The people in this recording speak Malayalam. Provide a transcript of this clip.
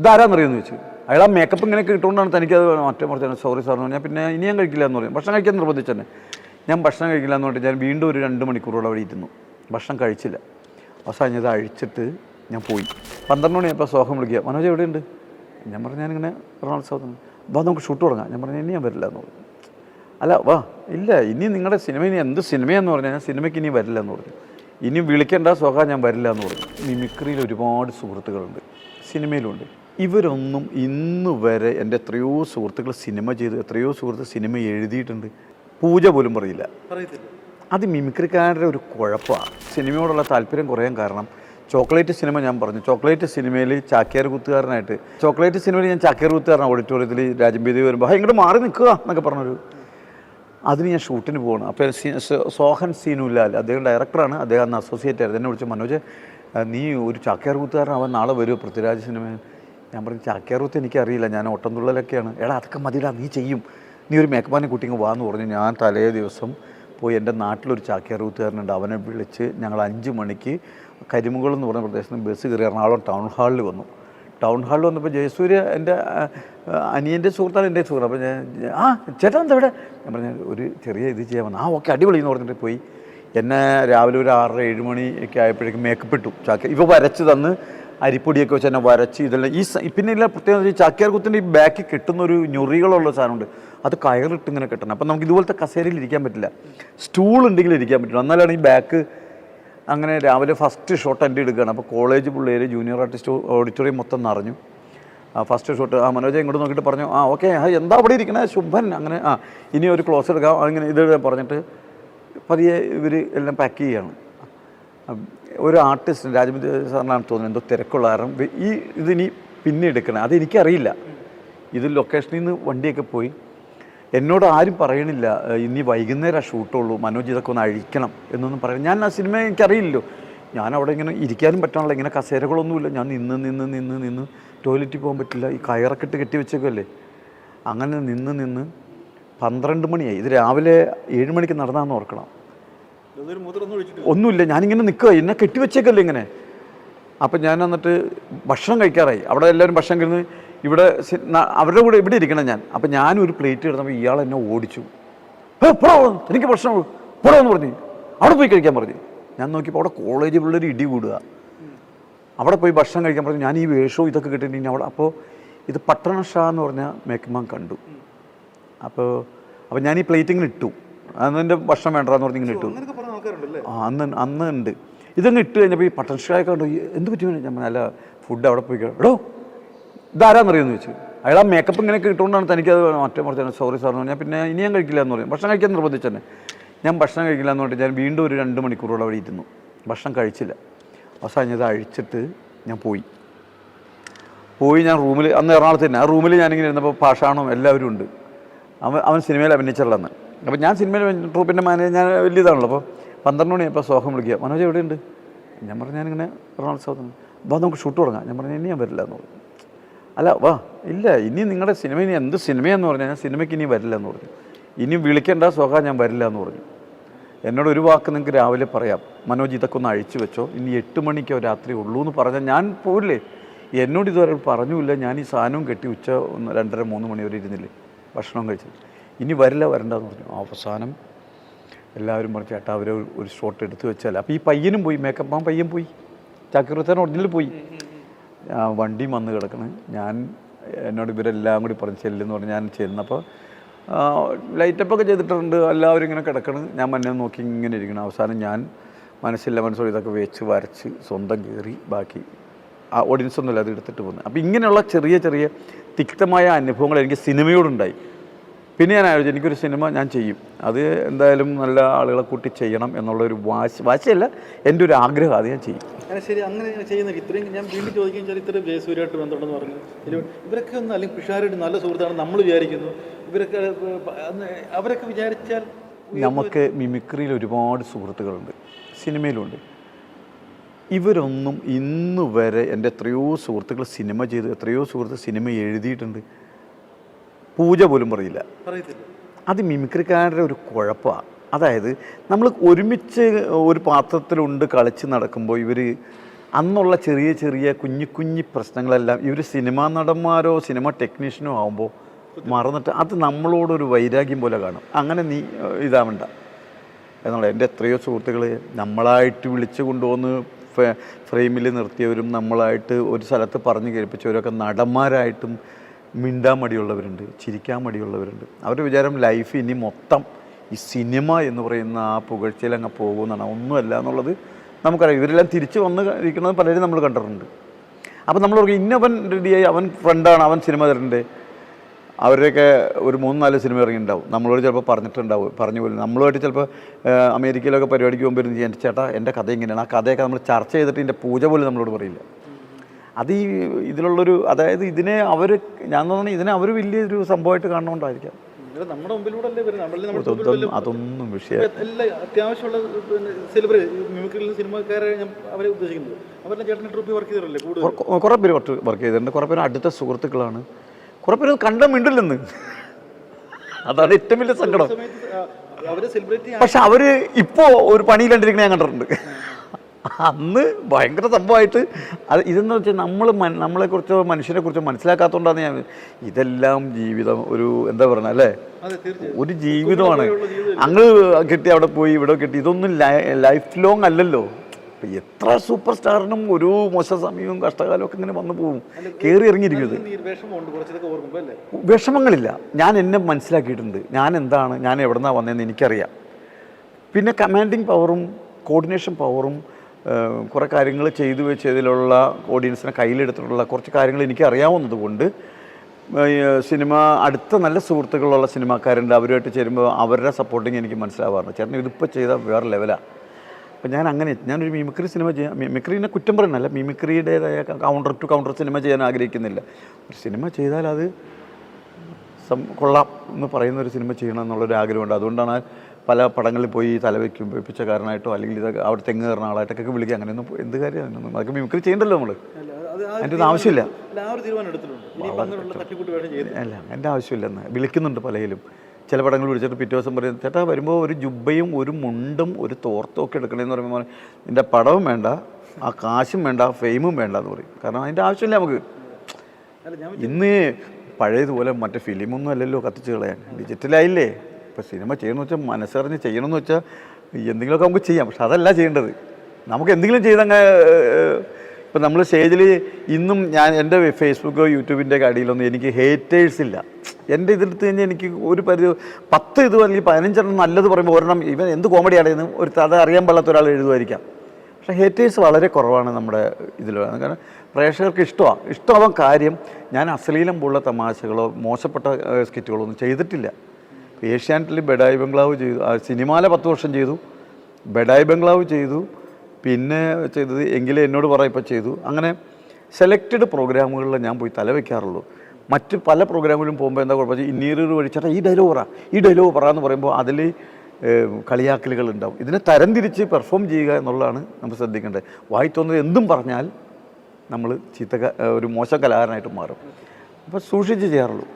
ഇതാരാന്നറിയുമെന്ന് ചോദിച്ചു. അയാൾ ആ മേക്കപ്പ് ഇങ്ങനെ കിട്ടുകൊണ്ടാണ് തനിക്ക് അത് മറ്റേ പറഞ്ഞു സോറി സാർ എന്ന് പറഞ്ഞാൽ പിന്നെ ഇനി ഞാൻ കഴിക്കില്ല എന്ന് പറയും ഭക്ഷണം കഴിക്കാൻ നിർബന്ധിച്ചു തന്നെ. ഞാൻ ഭക്ഷണം കഴിക്കില്ല എന്ന് പറഞ്ഞിട്ട് ഞാൻ വീണ്ടും ഒരു രണ്ട് മണിക്കൂറോളം അവിടെ ഇരുന്നു. ഭക്ഷണം കഴിച്ചില്ല. അവസാനം ഞാൻ അഴിച്ചിട്ട് ഞാൻ പോയി. പന്ത്രണ്ട് മണിയപ്പോൾ സോഹം വിളിക്കുക. മനോജ് എവിടെയുണ്ട്? ഞാൻ പറഞ്ഞു ഞാനിങ്ങനെ എറണാകുളം വാ നമുക്ക് ഷൂട്ട് തുടങ്ങാം. ഞാൻ പറഞ്ഞു ഇനി ഞാൻ വരില്ല എന്ന് പറഞ്ഞു. അല്ല വാ ഇല്ല ഇനി നിങ്ങളുടെ സിനിമ ഇനി എന്ത് സിനിമയെന്ന് പറഞ്ഞാൽ ഞാൻ സിനിമയ്ക്ക് ഇനി വരില്ല എന്ന് പറഞ്ഞു. ഇനി വിളിക്കേണ്ട സോഹ ഞാൻ വരില്ല എന്ന് പറഞ്ഞു. മിമിക്രിയിൽ ഒരുപാട് സുഹൃത്തുക്കളുണ്ട്. സിനിമയിലുണ്ട് ഇവരൊന്നും ഇന്ന് വരെ എന്റെ എത്രയോ സുഹൃത്തുക്കൾ സിനിമ ചെയ്ത് എത്രയോ സുഹൃത്ത് സിനിമ എഴുതിയിട്ടുണ്ട്. പൂജ പോലും പറയില്ല. അത് മിമിക്രിക്കാരുടെ ഒരു കുഴപ്പമാണ്. സിനിമയോടുള്ള താല്പര്യം കുറയാൻ കാരണം ചോക്ലേറ്റ് സിനിമ ഞാൻ പറഞ്ഞു. ചോക്ലേറ്റ് സിനിമയിൽ ചാക്യാർ കുത്തുകാരനായിട്ട് ചോക്ലേറ്റ് സിനിമയിൽ ഞാൻ ചാക്യാർ കുത്തുകാരൻ ഓഡിറ്റോറിയത്തിൽ രാജംബീതി വരുമ്പോൾ "ഹേ, ഇങ്ങോട്ട് മാറി നിൽക്കുക എന്നൊക്കെ പറഞ്ഞൊരു അതിന് ഞാൻ ഷൂട്ടിന് പോകണം അപ്പോൾ സോഹൻ സീനുലാൽ അദ്ദേഹം ഡയറക്ടറാണ്. അദ്ദേഹം അന്ന് അസോസിയേറ്റ് ആയിരുന്നു. എന്നെ വിളിച്ചു മനോജ് നീ ഒരു ചാക്യാർ കുത്തുകാരൻ അവൻ നാളെ വരുമോ പൃഥ്വിരാജ് സിനിമ ഞാൻ പറഞ്ഞു ചാക്കേറുത്ത് എനിക്കറിയില്ല ഞാൻ ഓട്ടംതുള്ളലൊക്കെയാണ് എടാ അതൊക്കെ മതിടാ നീ ചെയ്യും. നീ ഒരു മേക്കപ്പാനെ കുട്ടിങ്ങ് വാന്ന് പറഞ്ഞു. ഞാൻ തലേ ദിവസം പോയി എന്റെ നാട്ടിലൊരു ചാക്കേറുത്തുകാരനുണ്ട് അവനെ വിളിച്ച് ഞങ്ങൾ അഞ്ച് മണിക്ക് കരിമുകൾ എന്ന് പറഞ്ഞ പ്രദേശത്ത് നിന്ന് ബസ് കയറി എറണാകുളം ടൗൺ ഹാളിൽ വന്നു. ടൗൺ ഹാളിൽ വന്നപ്പോൾ ജയസൂര്യ എന്റെ അനിയന്റെ സുഹൃത്താണ് എന്റെ സുഹൃത്ത്. അപ്പോൾ ഞാൻ ആ ചേട്ടാ എന്താ ഇവിടെ? ഞാൻ പറഞ്ഞു ഒരു ചെറിയ ഇത് ചെയ്യാൻ വന്നു ആ ഓക്കെ അടിപൊളി എന്ന് പറഞ്ഞിട്ട് പോയി. എന്നെ രാവിലെ ഒരു ആറര ഏഴ് മണിയൊക്കെ ആയപ്പോഴേക്കും മേക്കപ്പ് ഇട്ടു. ചാക്ക ഇപ്പോൾ വരച്ച് തന്ന് അരിപ്പൊടിയൊക്കെ വെച്ച് തന്നെ വരച്ച് ഇതെല്ലാം ഈ പിന്നെ ഇല്ല പ്രത്യേകത ചാക്യാർകുത്തിന്റെ ചാക്യാർ കുത്തിന്റെ ഈ ബാക്കിൽ കിട്ടുന്ന ഒരു ഞൊറികളുള്ള സാധനമുണ്ട്. അത് കയറിട്ട് ഇങ്ങനെ കെട്ടണം. അപ്പം നമുക്ക് ഇതുപോലത്തെ കസേരയിൽ ഇരിക്കാൻ പറ്റില്ല. സ്റ്റൂൾ ഉണ്ടെങ്കിൽ ഇരിക്കാൻ പറ്റില്ല. എന്നാലാണ് ഈ ബാക്ക് അങ്ങനെ രാവിലെ ഫസ്റ്റ് ഷോട്ട് എന്റെ എടുക്കുകയാണ്. അപ്പോൾ കോളേജ് പിള്ളേർ ജൂനിയർ ആർട്ടിസ്റ്റ് ഓഡിറ്റോറിയം മൊത്തം നിറഞ്ഞു. ഫസ്റ്റ് ഷോട്ട് ആ മനോജ് ഇങ്ങോട്ട് നോക്കിയിട്ട് പറഞ്ഞു ആ ഓക്കെ എന്താ അവിടെ ഇരിക്കണേ? ശുഭൻ അങ്ങനെ ആ ഇനി ഒരു ക്ലോസ് എടുക്കാം. അങ്ങനെ ഇത് പറഞ്ഞിട്ട് പതിയെ ഇവർ എല്ലാം പാക്ക് ചെയ്യാണ് അം, ഒരു ആർട്ടിസ്റ്റ് രാജമതി സാറിനാണ് തോന്നുന്നത് എന്തോ തിരക്കുള്ള കാരണം. ഈ ഇതിനി പിന്നെ എടുക്കണം. അത് എനിക്കറിയില്ല. ഇത് ലൊക്കേഷനിൽ നിന്ന് വണ്ടിയൊക്കെ പോയി. എന്നോട് ആരും പറയണില്ല ഇനി വൈകുന്നേരം ഷൂട്ടുള്ളൂ. മനോജ് ഇതൊക്കെ ഒന്ന് അഴിക്കണം എന്നൊന്നും പറയണം. ഞാൻ ആ സിനിമ എനിക്കറിയില്ലല്ലോ. ഞാൻ അവിടെ ഇങ്ങനെ ഇരിക്കാനും പറ്റാനുള്ള ഇങ്ങനെ കസേരകളൊന്നുമില്ല. ഞാൻ നിന്ന് നിന്ന് നിന്ന് നിന്ന്. ടോയ്ലറ്റിൽ പോകാൻ പറ്റില്ല. ഈ കയറൊക്കെ ഇട്ട് കെട്ടി വെച്ചേക്കല്ലേ അങ്ങനെ നിന്ന് നിന്ന് പന്ത്രണ്ട് മണിയായി. ഇത് രാവിലെ ഏഴ് മണിക്ക് നടന്നാന്ന് ഓർക്കണം. ഒന്നുമില്ല ഞാനിങ്ങനെ നിൽക്കുക എന്നെ കെട്ടിവെച്ചേക്കല്ലേ ഇങ്ങനെ. അപ്പം ഞാൻ എന്നിട്ട് ഭക്ഷണം കഴിക്കാറായി. അവിടെ എല്ലാവരും ഭക്ഷണം കഴിഞ്ഞ് ഇവിടെ അവരുടെ കൂടെ ഇവിടെ ഇരിക്കണം ഞാൻ. അപ്പം ഞാനൊരു പ്ലേറ്റ് എടുത്തപ്പോൾ ഇയാൾ എന്നെ ഓടിച്ചു. "ഏ, അവിടുന്ന്. എനിക്ക് ഭക്ഷണം പുറമെന്ന് എന്ന് പറഞ്ഞു. അവിടെ പോയി കഴിക്കാൻ പറഞ്ഞു. ഞാൻ നോക്കിയപ്പോൾ അവിടെ കോളേജ് പിള്ളേർ ഇടി കൂടുക. അവിടെ പോയി ഭക്ഷണം കഴിക്കാൻ പറഞ്ഞു ഞാൻ ഈ വേഷവും ഇതൊക്കെ കിട്ടിയിട്ടുണ്ടെങ്കിൽ അവിടെ അപ്പോൾ ഇത് പട്ടണ ഷാ എന്ന് പറഞ്ഞ മേക്കമാൻ കണ്ടു. അപ്പോൾ അപ്പോൾ ഞാൻ ഈ പ്ലേറ്റ് ഇങ്ങനെ ഇട്ടു. അതെന്റെ ഭക്ഷണം വേണ്ടെന്ന് പറഞ്ഞ് ഇങ്ങനെ ഇട്ടു. അന്ന് അന്ന് ഉണ്ട്. ഇതങ്ങ് ഇട്ട് കഴിഞ്ഞപ്പോൾ ഈ പട്ടൻ ഷായ കണ്ടു "ഈ എന്ത് പറ്റി ഞാൻ നല്ല ഫുഡ് അവിടെ പോയി കഴി-" എടോ ഇതാരാന്നറിയെന്ന് ചോദിച്ചു. അയാൾ ആ മേക്കപ്പ് ഇങ്ങനെയൊക്കെ കിട്ടുകൊണ്ടാണ് തനിക്ക് അത് മറ്റേ മറിച്ചാണ് സോറി എന്ന് പറഞ്ഞാൽ പിന്നെ ഇനി ഞാൻ കഴിക്കില്ല എന്ന് പറയും ഭക്ഷണം കഴിക്കാൻ നിർബന്ധിച്ച് തന്നെ. ഞാൻ ഭക്ഷണം കഴിക്കില്ല എന്ന് പറഞ്ഞിട്ട് ഞാൻ വീണ്ടും ഒരു രണ്ട് മണിക്കൂറോളം അവിടെ ഇരുന്നു. ഭക്ഷണം കഴിച്ചില്ല. അവസാനം ഇത് അഴിച്ചിട്ട് ഞാൻ പോയി. പോയി ഞാൻ റൂമിൽ അന്ന് എറണാകുളത്ത് തന്നെ ആ റൂമിൽ ഞാനിങ്ങനെ ഇരുന്നപ്പോൾ പാഷാണും എല്ലാവരും ഉണ്ട്. അവൻ അവൻ സിനിമയിൽ അഭിനയിച്ചുള്ളതെന്ന് അപ്പോൾ ഞാൻ സിനിമയിൽ ട്രൂപ്പിന്റെ മാനേജ് ഞാൻ വലിയ ഇതാണല്ലോ അപ്പോൾ പന്ത്രണ്ട് മണിയപ്പോൾ സോഹം വിളിക്കുക മനോജ് എവിടെയുണ്ട്? ഞാൻ പറഞ്ഞു ഞാനിങ്ങനെ എറണാകുളം സൗത്ത് വാ നമുക്ക് ഷൂട്ട് തുടങ്ങാം. ഞാൻ പറഞ്ഞു ഇനി ഞാൻ വരില്ല എന്ന് പറഞ്ഞു. അല്ല വാ ഇല്ല ഇനി നിങ്ങളുടെ സിനിമ ഇനി എന്ത് സിനിമയെന്ന് പറഞ്ഞാൽ ഞാൻ സിനിമയ്ക്ക് ഇനി വരില്ല എന്ന് പറഞ്ഞു. ഇനി വിളിക്കേണ്ട സോഹ ഞാൻ വരില്ല എന്ന് പറഞ്ഞു. എന്നോട് ഒരു വാക്ക് നിങ്ങൾക്ക് രാവിലെ പറയാം മനോജ് ഇതൊക്കെ ഒന്ന് അഴിച്ചു വെച്ചോ ഇനി എട്ട് മണിക്കോ രാത്രി ഉള്ളൂ എന്ന് പറഞ്ഞാൽ ഞാൻ പോയില്ലേ എന്നോട് ഇതുവരെ പറഞ്ഞുമില്ല ഞാൻ ഈ സാധനവും കെട്ടി ഉച്ച ഒന്ന് രണ്ടര മൂന്ന് മണി വരെ ഇരുന്നില്ലേ ഭക്ഷണം കഴിച്ചത് ഇനി വരില്ല വരണ്ടെന്ന് പറഞ്ഞു. അവസാനം എല്ലാവരും പറഞ്ഞു ചേട്ടാ അവർ ഒരു ഷോട്ട് എടുത്തു വെച്ചാൽ അപ്പോൾ ഈ പയ്യനും പോയി മേക്കപ്പ് ആ പയ്യൻ പോയി. ചാക്കിറുത്താൻ ഒറിജിനൽ പോയി. ആ വണ്ടി വന്ന് കിടക്കണ്. ഞാൻ എന്നോട് ഇവരെല്ലാം കൂടി പറഞ്ഞ് ചെല്ലെന്ന് പറഞ്ഞ് ഞാൻ ചെന്നപ്പോൾ ലൈറ്റപ്പൊക്കെ ചെയ്തിട്ടുണ്ട് എല്ലാവരും ഇങ്ങനെ കിടക്കണ്. ഞാൻ മന്നെ നോക്കി ഇങ്ങനെ ഇരിക്കണം. അവസാനം ഞാൻ മനസ്സില്ല മനസ്സോടെ ഇതൊക്കെ വെച്ച് വരച്ച് സ്വന്തം കയറി ബാക്കി. ആ ഓഡിയൻസ് ഒന്നുമില്ല അത് എടുത്തിട്ട് പോകുന്നത് അപ്പോൾ ഇങ്ങനെയുള്ള ചെറിയ ചെറിയ തിക്തമായ അനുഭവങ്ങൾ എനിക്ക് സിനിമയോടുണ്ടായി പിന്നെ ഞാൻ ആലോചിച്ചു എനിക്കൊരു സിനിമ ഞാൻ ചെയ്യും. അത് എന്തായാലും നല്ല ആളുകളെ കൂട്ടി ചെയ്യണം എന്നുള്ളൊരു വാശി വാശിയല്ല എന്റെ ഒരു ആഗ്രഹം അത് ഞാൻ ചെയ്യും. അങ്ങനെ ശരി അങ്ങനെ ചെയ്യുന്ന ഇത്രയും ഞാൻ വീണ്ടും ചോദിക്കുകയും വെച്ചാൽ ഇത്രയും ജയസൂര്യമായിട്ട് ബന്ധമുണ്ടെന്ന് പറഞ്ഞു. ഇവരൊക്കെ ഒന്ന് അല്ലെങ്കിൽ പിഷാരായിട്ട് നല്ല സുഹൃത്താണ് നമ്മൾ വിചാരിക്കുന്നു. ഇവരൊക്കെ അവരൊക്കെ വിചാരിച്ചാൽ നമുക്ക് മിമിക്രിയിൽ ഒരുപാട് സുഹൃത്തുക്കളുണ്ട് സിനിമയിലുണ്ട്. ഇവരൊന്നും ഇന്നുവരെ എന്റെ എത്രയോ സുഹൃത്തുക്കൾ സിനിമ ചെയ്ത് എത്രയോ സുഹൃത്ത് സിനിമ എഴുതിയിട്ടുണ്ട്. പൂജ പോലും പറയില്ല. അത് മിമിക്രിക്കാരുടെ ഒരു കുഴപ്പമാണ് അതായത് നമ്മൾ ഒരുമിച്ച് ഒരു പാത്രത്തിലുണ്ട് കളിച്ച് നടക്കുമ്പോൾ ഇവർ അന്നുള്ള ചെറിയ ചെറിയ കുഞ്ഞു കുഞ്ഞു പ്രശ്നങ്ങളെല്ലാം ഇവർ സിനിമാ നടന്മാരോ സിനിമ ടെക്നീഷ്യനോ ആകുമ്പോൾ മറന്നിട്ട് അത് നമ്മളോടൊരു വൈരാഗ്യം പോലെ കാണും. അങ്ങനെ നീ ഇതാവണ്ട. എന്നുള്ള എന്റെ എത്രയോ സുഹൃത്തുക്കൾ നമ്മളായിട്ട് വിളിച്ചു കൊണ്ടുവന്ന് ഫ്രെയിമിൽ നിർത്തിയവരും നമ്മളായിട്ട് ഒരു സ്ഥലത്ത് പറഞ്ഞു കേൾപ്പിച്ചവരൊക്കെ നടന്മാരായിട്ടും മിണ്ടാൻ മടിയുള്ളവരുണ്ട് ചിരിക്കാൻ മടിയുള്ളവരുണ്ട്. അവരുടെ വിചാരം ലൈഫ് ഇനി മൊത്തം ഈ സിനിമ എന്ന് പറയുന്ന ആ പുകഴ്ചയിൽ അങ്ങ് പോകുമെന്നാണ്. ഒന്നുമല്ല എന്നുള്ളത് നമുക്കറിയാം. ഇവരെല്ലാം തിരിച്ചു വന്ന് ഇരിക്കുന്നത് പലരും നമ്മൾ കണ്ടിട്ടുണ്ട്. അപ്പം നമ്മൾ പറയും ഇന്നവൻ റെഡിയായി അവൻ ഫ്രണ്ടാണ് അവൻ സിനിമ തരണ്ടേ. അവരുടെയൊക്കെ ഒരു മൂന്ന് നാല് സിനിമ ഇറങ്ങിയിട്ടുണ്ടാവും. നമ്മളോട് ചിലപ്പോൾ പറഞ്ഞിട്ടുണ്ടാവും പറഞ്ഞു പോലും. നമ്മളുമായിട്ട് ചിലപ്പോൾ അമേരിക്കയിലൊക്കെ പരിപാടിക്ക് പോകുമ്പോൾ എന്റെ ചേട്ടാ എന്റെ കഥ ഇങ്ങനെയാണ്. ആ കഥയൊക്കെ നമ്മൾ ചർച്ച ചെയ്തിട്ട് എന്റെ പൂജ പോലും നമ്മളോട് പറയില്ല. അത് ഈ ഇതിലുള്ളൊരു അതായത് ഇതിനെ അവർ ഞാൻ തോന്നുന്നു ഇതിനെ അവർ വലിയൊരു സംഭവമായിട്ട് കാണുന്നുണ്ടായിരിക്കാം നമ്മുടെ മുമ്പിലൂടെ വരുന്നത്? അതൊന്നും വിഷയം. എല്ലാ അത്യാവശ്യമുള്ള പിന്നെ സെലിബ്രേറ്റ് മിമിക്രിയിൽ സിനിമക്കാരെ അവരെ ഉദ്ദേശിക്കുന്നത്. അവരുടെ ചേട്ടൻ ട്രൂപ്പിൽ വർക്ക് ചെയ്തിട്ടില്ലേ കൂടുതൽ? കുറേ പേര് വർക്ക് ചെയ്തിട്ടുണ്ട്. കുറേ പേര് അടുത്ത സുഹൃത്തുക്കളാണ്. കുറേ പേര് കണ്ട മിണ്ടില്ലെന്ന്. അതാണ് ഏറ്റവും വലിയ സങ്കടം. പക്ഷെ അവർ ഇപ്പോ ഒരു പണിയില്ലാണ്ടിരിക്കണ ഞാൻ കണ്ടിട്ടുണ്ട്. അന്ന് ഭയങ്കര സംഭവമായിട്ട് അത് ഇതെന്ന് വെച്ചാൽ നമ്മൾ നമ്മളെ കുറിച്ചോ മനുഷ്യനെ കുറിച്ചോ മനസ്സിലാക്കാത്തതുകൊണ്ടാണ് ഞാൻ ഇതെല്ലാം ജീവിതം ഒരു എന്താ പറയുക അല്ലേ? ഒരു ജീവിതമാണ്. അങ്ങ് കിട്ടി അവിടെ പോയി ഇവിടെ കിട്ടി. ഇതൊന്നും ലൈഫ് ലോങ് അല്ലല്ലോ. എത്ര സൂപ്പർ സ്റ്റാറിനും ഒരു മോശ സമയവും കഷ്ടകാലവും ഒക്കെ ഇങ്ങനെ വന്നു പോകും. കയറി ഇറങ്ങിയിരിക്കുന്നത്. വിഷമങ്ങളില്ല. ഞാൻ എന്നെ മനസ്സിലാക്കിയിട്ടുണ്ട്. ഞാൻ എന്താണ് ഞാൻ എവിടെ നിന്നാണ് വന്നതെന്ന് എനിക്കറിയാം. പിന്നെ കമാൻഡിങ് പവറും കോർഡിനേഷൻ പവറും കുറേ കാര്യങ്ങൾ ചെയ്തു വെച്ചതിലുള്ള ഓഡിയൻസിനെ കയ്യിലെടുത്തിട്ടുള്ള കുറച്ച് കാര്യങ്ങൾ എനിക്ക് അറിയാവുന്നത് കൊണ്ട് സിനിമ അടുത്ത നല്ല സുഹൃത്തുക്കളുള്ള സിനിമാക്കാരുണ്ട് അവരുമായിട്ട് ചേരുമ്പോൾ അവരുടെ സപ്പോർട്ടിങ് എനിക്ക് മനസ്സിലാവാറുണ്ട്. ചേട്ടൻ ഇതിപ്പോൾ ചെയ്താൽ വേറെ ലെവലാണ് അപ്പം ഞാൻ അങ്ങനെ ഞാനൊരു മിമിക്രി സിനിമ ചെയ്യാൻ മിമിക്രീനെ കുറ്റം പറയുന്നല്ല മിമിക്രിയുടേതായ കൗണ്ടർ ടു കൗണ്ടർ സിനിമ ചെയ്യാൻ ആഗ്രഹിക്കുന്നില്ല. ഒരു സിനിമ ചെയ്താൽ അത് കൊള്ളാം എന്ന് പറയുന്ന ഒരു സിനിമ ചെയ്യണം എന്നുള്ളൊരു ആഗ്രഹമുണ്ട്. അതുകൊണ്ടാണ് പല പടങ്ങളിൽ പോയി തലവെക്കും പിച്ചക്കാരനായിട്ടോ അല്ലെങ്കിൽ ഇത് അവിടെ തെങ്ങ് കയറുന്ന ആളായിട്ടൊക്കെ വിളിക്കുക അങ്ങനെയൊന്നും എന്ത് കാര്യം അതിനൊന്നും അതൊക്കെ മിമിക്രി ചെയ്യണ്ടല്ലോ നമ്മൾ അതിന്റെ ഒന്നും ആവശ്യമില്ല. അല്ല, എന്റെ ആവശ്യമില്ലെന്ന്. വിളിക്കുന്നുണ്ട് പലയിലും. ചില പടങ്ങൾ വിളിച്ചിട്ട് പിറ്റേ ദിവസം പറയും ചേട്ടാ വരുമ്പോൾ ഒരു ജുബയും ഒരു മുണ്ടും ഒരു തോർത്തും ഒക്കെ എടുക്കണമെന്ന് പറയുമ്പോൾ നിന്റെ പടവും വേണ്ട ആ കാശും വേണ്ട ആ ഫെയിമും വേണ്ട എന്ന് പറയും. കാരണം അതിന്റെ ആവശ്യമില്ല നമുക്ക്. ഇന്ന് പഴയതുപോലെ മറ്റേ ഫിലിമൊന്നും അല്ലല്ലോ കത്തിച്ച് കളയാൻ. ഡിജിറ്റലായില്ലേ? ഇപ്പം സിനിമ ചെയ്യണമെന്ന് വെച്ചാൽ മനസ്സറിഞ്ഞ് ചെയ്യണമെന്ന് വെച്ചാൽ എന്തെങ്കിലുമൊക്കെ നമുക്ക് ചെയ്യാം. പക്ഷെ അതല്ല ചെയ്യേണ്ടത്. നമുക്ക് എന്തെങ്കിലും ചെയ്തങ്ങ് ഇപ്പം നമ്മൾ സ്റ്റേജിൽ ഇന്നും ഞാൻ എന്റെ ഫേസ്ബുക്കോ യൂട്യൂബിന്റെ അടിയിലൊന്നും എനിക്ക് ഹേറ്റേഴ്സ് ഇല്ല. എന്റെ ഇതെടുത്ത് കഴിഞ്ഞാൽ എനിക്ക് ഒരു പരിധി പത്ത് ഇത് അല്ലെങ്കിൽ പതിനഞ്ചെണ്ണം നല്ലത് പറയുമ്പോൾ ഒരെണ്ണം ഇവൻ എന്ത് കോമഡി കോമഡിയാണെന്ന് ഒരു അത് അറിയാൻ പാടാത്ത ഒരാൾ എഴുതുമായിരിക്കാം. പക്ഷേ ഹേറ്റേഴ്സ് വളരെ കുറവാണ് നമ്മുടെ ഇതിൽ കാരണം പ്രേക്ഷകർക്ക് ഇഷ്ടമാണ് ഇഷ്ടമാവാൻ കാര്യം ഞാൻ അശ്ലീലം പോലുള്ള തമാശകളോ മോശപ്പെട്ട സ്കിറ്റുകളോ ഒന്നും ചെയ്തിട്ടില്ല. ഏഷ്യാനെറ്റിൽ ബെഡായി ബംഗ്ലാവ് ചെയ്തു. ആ, സിനിമാല പത്ത് വർഷം ചെയ്തു. ബെഡായി ബംഗ്ലാവ് ചെയ്തു. പിന്നെ ചെയ്തത് എങ്കിലേ എന്നോട് പറയപ്പോൾ ചെയ്തു. അങ്ങനെ സെലക്റ്റഡ് പ്രോഗ്രാമുകളിൽ ഞാൻ പോയി തലവെക്കാറുള്ളൂ മറ്റ് പല പ്രോഗ്രാമുകളിലും പോകുമ്പോൾ എന്താ കുഴപ്പം? ഇന്നീറൊരു വഴി ഈ ഡയലോഗ് പറ ഈ ഡയലോഗ് പറ എന്ന് പറയുമ്പോൾ അതിൽ കളിയാക്കലുകൾ ഉണ്ടാവും. ഇതിനെ തരംതിരിച്ച് പെർഫോം ചെയ്യുക എന്നുള്ളതാണ് നമ്മൾ ശ്രദ്ധിക്കേണ്ടത്. വായി തോന്നുന്നത് എന്തും പറഞ്ഞാൽ നമ്മൾ ചീത്ത ഒരു മോശം കലാകാരനായിട്ട് മാറും. അപ്പോൾ സൂക്ഷിച്ച് ചെയ്യാറുള്ളൂ.